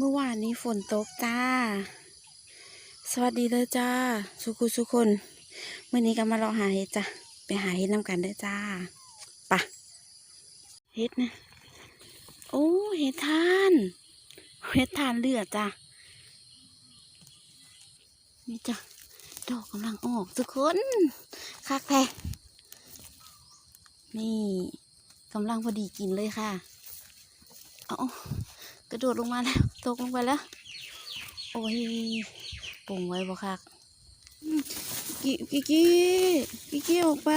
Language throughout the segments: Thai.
เมื่อวานนี้ฝนตกจ้า สวัสดีเลยจ้า สุขุสุคนเมื่อนี้ก็มาเลาหาเห็ดจ้ะ ไปหาเห็ดน้ำกันเด้อจ้าปะเห็ดนะ โอ้เห็ดทาน เห็ดทานเลือดจ้ะ นี่จ้ะ ดอกกำลังออกทุกคนคักแพนี่กำลังพอดีกินเลยค่ะ เอากระโดดลงมาแล้ว ตกลงไปแล้ว โอ้ยปรุงไว้บ่คักกิกิกิกิกิออกไป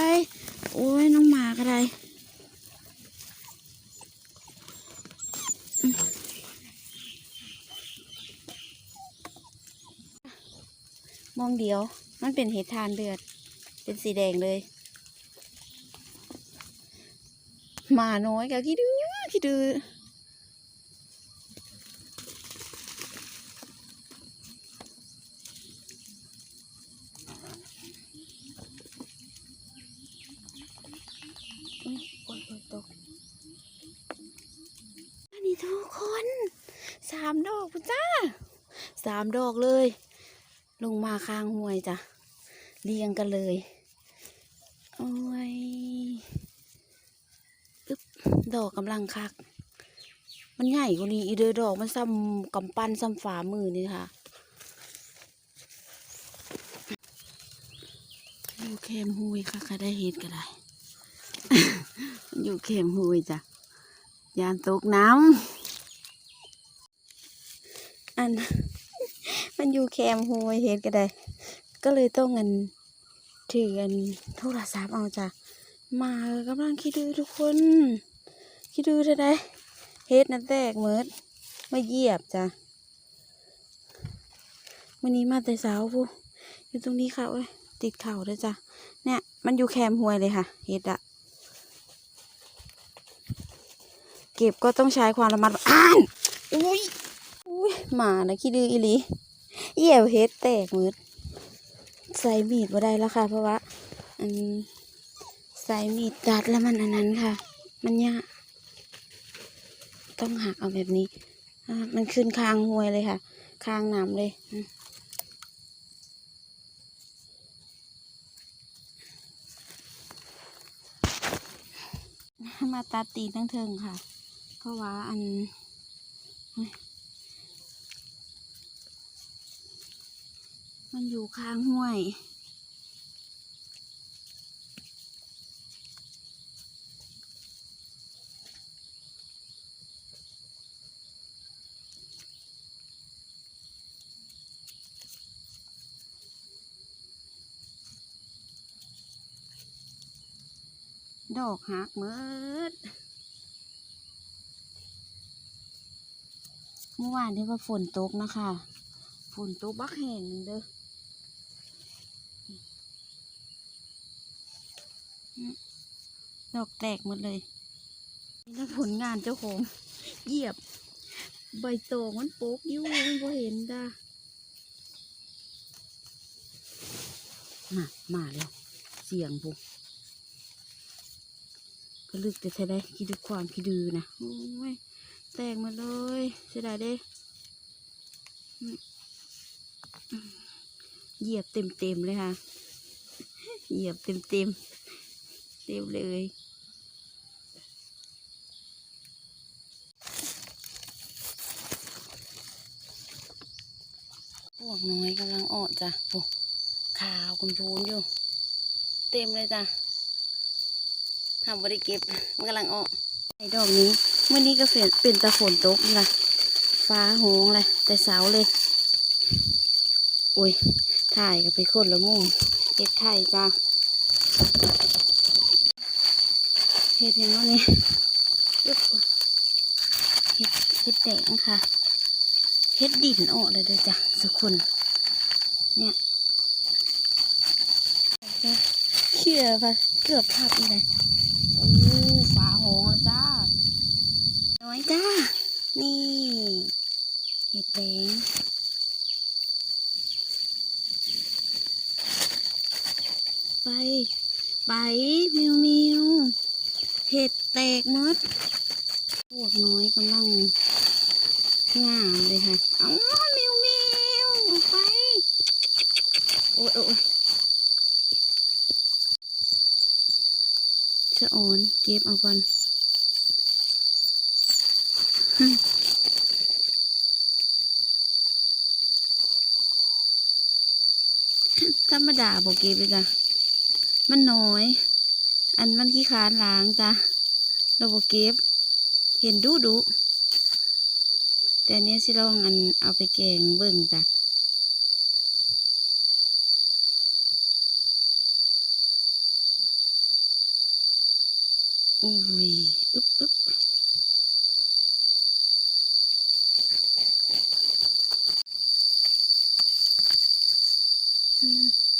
โอ้ยน้องหมาก็ได้อืมมองเดียว มันเป็นเห็ดทานเดือด เป็นสีแดงเลย หมาน้อยกับขี้ดื้อขี้ดื้อ อุ๊ยฝนตกตกอันนี้ทุกคน สามดอกพุ่นจ้าสามดอกเลย ลงมาข้างห้วยจ้ะเรียงกันเลยโอ้ยอึ๊บดอกกำลังคัก มันใหญ่กว่านี้อีเดอดอกมันซ้ำกำปั้นซ้ำฝ่ามือนี่ค่ะอยู่แคมห้วยค่ะค่ะได้เห็ดก็ได้อยู่เข็มหุยจ้ะยานตกน้ำ มันอยู่แคมหุยเห็นก็ได้ ก็เลยต้องเงินถือเงินโทรศัพท์เอาจ้ะมากำลังคิดดูทุกคน คิดดูได้ได้เฮ็ดนั่นแตกเมิดมาเหยียบจ้ะวันนี้มาแต่เช้าพูอยู่ตรงนี้ค่ะเว้ยติดเข่าด้วยจ้ะเนี่ย มันอยู่แคมห้วยเลยค่ะเฮ็ดอะเก็บก็ต้องใช้ความระมัดระวังอ่านอุ้ย หมานะขี้ดื้ออีหลีเอี่ยวเฮ็ดแตกมืดใส่มีดมาได้แล้วค่ะ เพราะว่าอันใส่มีดดัดแล้วมันอันนั้นค่ะ มันยากต้องหักเอาแบบนี้มันขึ้นคางห้วยเลยค่ะ คางน้ำเลยมาตัดตีนตั้งเทิงค่ะ เพราะว่าอัน มันอยู่ข้างห้วย ดอกหักเมิดเมื่อวานที่ว่าฝนตกนะคะ ฝนตกบักแห่งหนึ่งเด้ออืม ดอกแตกหมดเลยนี่แล้วผลงานเจ้าของเหยียบ ใบตองมันโป๊กอยู่มันพอเห็นด้ามา มาแล้ว เสียงปุ๊ก็ลึกแต่ใช้ได้คิดดูความคิดดูนะโอ้ยแตกหมาเลยเสียดายเด้อืมอืมเหยียบเต็มเต็มๆเลยค่ะ เหยียบเต็มเต็มๆ เต็มเลยพวกน้อยกำลังออกจ้ะโอ้ขาวคุณพูนอยู่ เต็มเลยจ้ะทำบริเก็บมันกำลังออกไอ้ดอกนี้เมื่อนี้ก็เปลี่ยนเป็นตะฝนตกนี่ล่ะฟ้าโหงเลยแต่เสาเลยโอ้ยถ่ายกับไปคนละมุมเห็ดไข่จ้า เห็ดอย่างนี้เห็ดเห็ดแดงค่ะเห็ดดินออกเลยเด้อจ้ะสุกคนเนี่ยเขี่ยไปเกือบทับอีกเลยโอ้ฟ้าหงจ้าน้อยจ้านี่ เห็ดแดงไป ไป มิวมิว เห็ดแตกมดพวกน้อยกำลังงามเลยค่ะเอ้าแมวแมวไป โอ้ยโอ้ยชะออนเก็บเอาก่อนธรรมดาบอกเก็บเลยจ้ะมันน้อย อันมันขี้คานล้างจ้ะเราบเก็บ เห็นดูดูแต่เนี้ยสิลองอันเอาไปแกงเบิ่งจ้ะอุ้ยอึบอึบอืม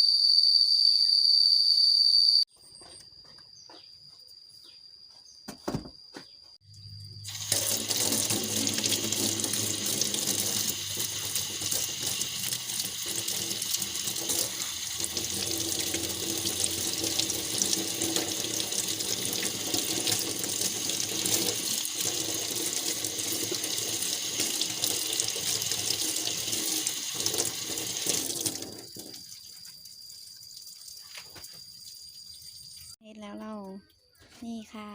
เฮ็ดแล้วเรา นี่ค่ะ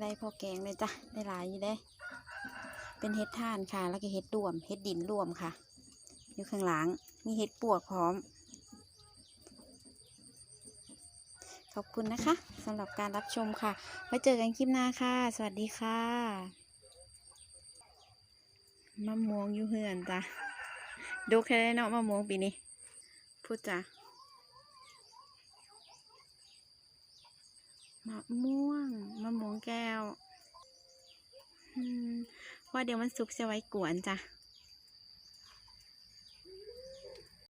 ได้พอแกงเลยจ้ะได้หลายอยู่เด้ เป็นเฮ็ดท่านค่ะ แล้วก็เฮ็ดรวมเฮ็ดดินรวมค่ะ อยู่ข้างหลังมีเฮ็ดปวกพร้อม ขอบคุณนะคะสำหรับการรับชมค่ะ ไว้เจอกันคลิปหน้าค่ะ สวัสดีค่ะมะม่วงอยู่เฮือนจ้ะดูแค่ได้เนาะมะม่วงปีนี้พูดจ้ะ มะม่วงมะม่วงแก้วว่าเดี๋ยวมันสุกจะไว้กวนจ้ะ